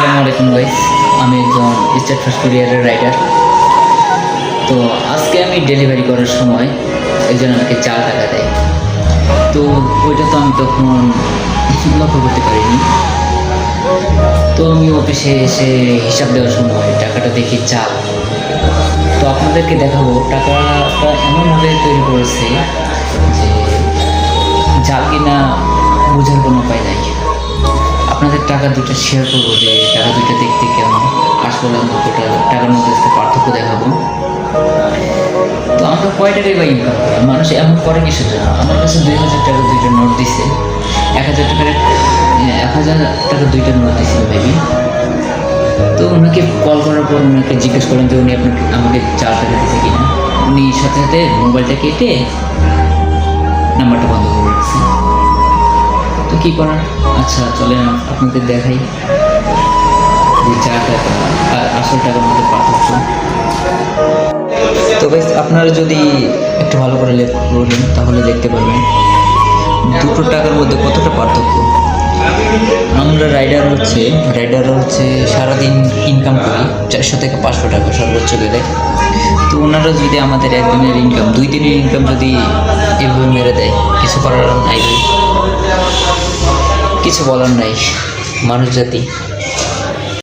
আসসালামু আলাইকুম গাইস আমি একজন স্টেট ফার্স্ট কুরিয়ারের রাইডার তো আজকে আমি ডেলিভারি করার সময় একজন আমাকে চার টাকা দেয়। তো ওইটা তো আমি তখন লক্ষ্য করতে পারিনি। তো আমি অফিসে এসে হিসাব দেওয়ার সময় টাকাটা দেখি চাল তো আপনাদেরকে দেখাবো, টাকাটা এমনভাবে তৈরি করেছে যে জাল কিনা বোঝার কোনো উপায় নাই। আপনাদের টাকা দুটো শেয়ার করব যে টাকা দুটো দেখতে কেমন? আসলে দুটো টাকার মধ্যে একটা পার্থক্য দেখাবো। তো আমরা কয় টাকায় বা ইনকাম করি? মানুষ এমন করে কিসের জন্য আমার কাছে দুই হাজার টাকা দুইটা নোট দিছে। এক হাজার টাকার এক হাজার টাকা দুইটা নোট দিছিল মেবি তো ওনাকে কল করার পর ওনাকে জিজ্ঞেস করলেন যে উনি আপনাকে, আমাকে চার টাকা দিয়েছে কিনা। উনি সাথে সাথে মোবাইলটা কেটে নাম্বারটা বন্ধ করে রাখছে। তো কী করার? আচ্ছা চলে আপনাদের দেখাই। যে আর আসল টাকার মধ্যে পার্থক্য তো বেশ, আপনারা যদি একটু ভালো করে লক্ষ্য করেন তাহলে দেখতে পারবেন। দুটো টাকার মধ্যে কতটা পার্থক্য? আমরা রাইডার হচ্ছে রাইডার হচ্ছে সারাদিন ইনকাম করি, চারশো থেকে পাঁচশো টাকা সর্বোচ্চ গেলে তো ওনারা যদি আমাদের একদিনের ইনকাম দুই দিনের ইনকাম যদি এভাবে মেরে দেয়, কিছু করার নাই। কিছু বলার নাই মানুষ জাতি।